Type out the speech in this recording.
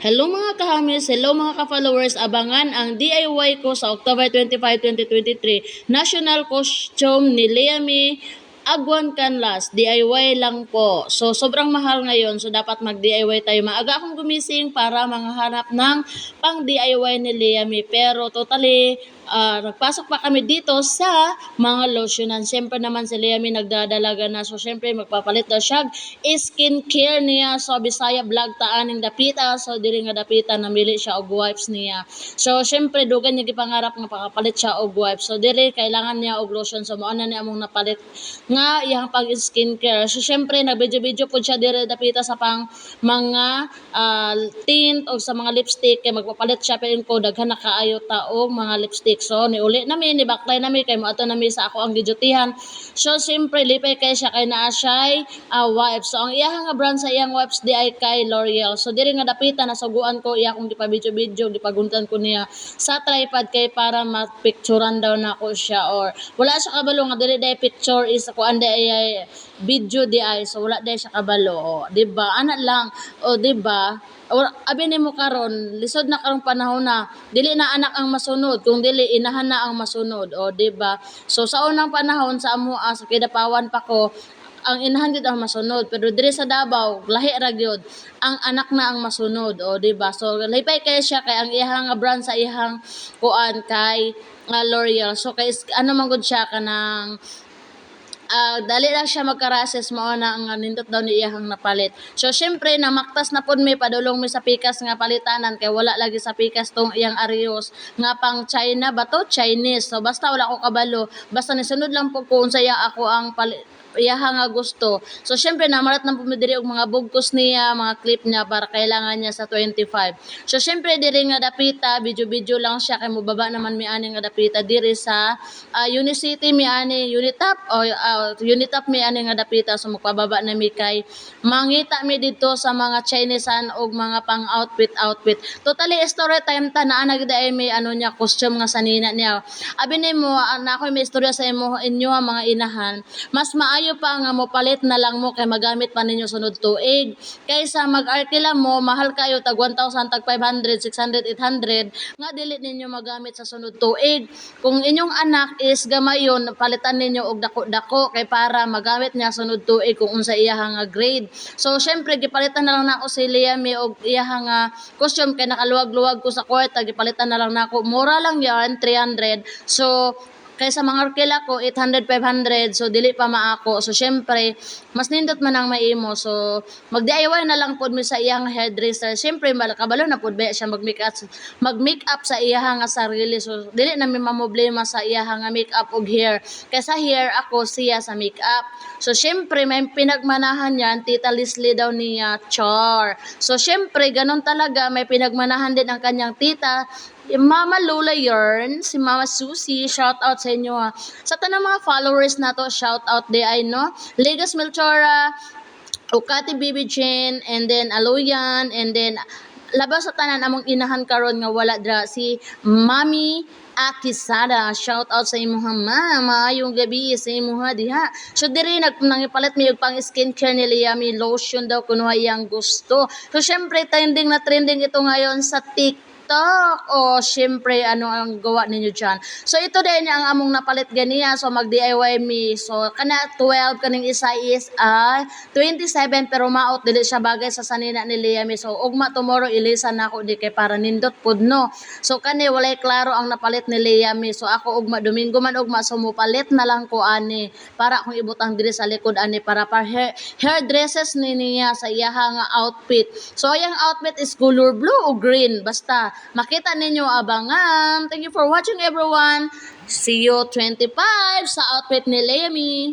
Hello mga kahamis, hello mga ka-followers, abangan ang DIY ko sa October 25, 2023, National Costume ni Leami Agwan Canlas, DIY lang po. So, sobrang mahal ngayon, so dapat mag-DIY tayo. Maaga akong gumising para manghanap ng pang-DIY ni Leami. Pero totally, ah, nagpasok pa kami dito sa mga lotionan. Siyempre naman si Leami nagdadalaga na. So, siyempre magpapalit daw siya. Skincare niya. So, Bisaya vlog taan ng dapita. So, dili nga dapita namili siya og wipes niya. So, siyempre dugan niya gipangarap nga pakapalit siya og wipes. So, dili kailangan niya og lotion. So, mao na niya among napalit nga iyang pag skincare. So, siyempre nagvideo-video po siya dire dapita sa pang mga ah, tint o sa mga lipstick kay magpapalit siya pero ko daghan na kaayo ta mga lipstick. So, niuli nami ni baklay nami kay mo ato nami sa ako ang gidutihan. So, siyempre lipay kay siya kay naa siya uh, wipes. So, ang iyang nga brand sa iyang wipes di ay kay L'Oreal. So, diri nga dapita nasuguan ko iya kung gipa-video-video, gipaguntan ko niya sa tripod kay para mapicturean daw na ko siya or wala siya kabalo nga dili day picture is ako ande ay video di ay so wala day siya kabalo o di ba? Ana lang o di ba? Abi nimo karon lisod na karong panahon na dili na anak ang masunod kung dili inahan na ang masunod o di ba? So sa unang panahon sa amo ah, sa kidapawan pa ko ang inahan gid ang masunod pero diri sa Davao lahi ra gyud ang anak na ang masunod o di ba? So lipay kay siya kay ang iyang brand sa iyang kuan kay nga L'Oreal. So kay ano man gud siya kanang Ah, dali lang siya magkarases mao na ang nindot daw ni iyang napalit. So syempre namaktas na pud mi padulong mi sa pikas nga palitanan kay wala lagi sa pikas tong iyang arios nga pang China ba to Chinese. So basta wala ko kabalo, basta nisunod lang po kung saya ako ang pali- iyaha nga gusto. So syempre namarat na pumidiri og mga bugkos niya, mga clip niya para kailangan niya sa 25. So syempre diri nga dapita, video-video lang siya kay mubaba naman mi ani nga dapita diri sa uh, Unicity mi ani Unitap o uh, Unitap mi ani nga dapita so magpababa na mi kay mangita mi dito sa mga Chinesean og mga pang outfit outfit. Totally story time ta naa na gid ay may ano niya costume nga sanina niya. Abi nimo na ako may istorya sa imo inyo mga inahan. Mas maayo pa nga mo palit na lang mo kay magamit pa ninyo sunod tuig. Kaysa mag-arkila mo mahal kayo tag 1,000 tag 500, 600, 800 nga dili ninyo magamit sa sunod tuig. Kung inyong anak is gamayon palitan ninyo og dako-dako kay para magamit niya sunod tuig kung unsa iya nga grade. So syempre gipalitan na lang nako si Liam og iya nga costume kay nakaluwag-luwag ko sa kwarta gipalitan na lang nako. Mura lang yan 300. So kaysa mga arkela ko 800 500 so dili pa maako. So syempre mas nindot man ang maimo. So mag DIY na lang pod mi sa iyang hairdresser. Syempre malakabalo na pod siya mag make up mag make up sa iyang nga sarili. So dili na mi mamoblema sa iyang nga make up og hair. Kaysa hair ako siya sa make up so syempre may pinagmanahan yan tita Leslie daw niya char. So syempre ganun talaga may pinagmanahan din ang kanyang tita Mama Lola Yarn, si Mama Susie, shout out sa inyo ha. Sa tanang mga followers na to, shout out di ay no. Legas Melchora, Ukati Bibi Jane, and then Aloyan, and then labas sa tanan among inahan karon nga wala dra si Mami Akisada. Shout out sa imo ha mama. Yung gabi sa imo ha diha. So diri nag nangipalit mi pang skincare ni Liami lotion daw kuno yang gusto. So syempre trending na trending ito ngayon sa TikTok. O syempre ano ang gawa ninyo dyan. So ito din ang among napalit ganiya. So mag DIY mi. So kana 12 kaning isa is ah 27 pero maot dili siya bagay sa sanina ni Liami. So ugma tomorrow ilisa na ako di kay para nindot pud no. So kani walay klaro ang napalit ni Liami. So ako ugma Domingo man ugma so mupalit na lang ko ani para akong ibutang diri sa likod ani para pa hair, hair dresses ni niya sa iyaha nga outfit. So ayang outfit is color blue o green basta makita ninyo abangan. Thank you for watching everyone. See you 25 sa outfit ni Liami.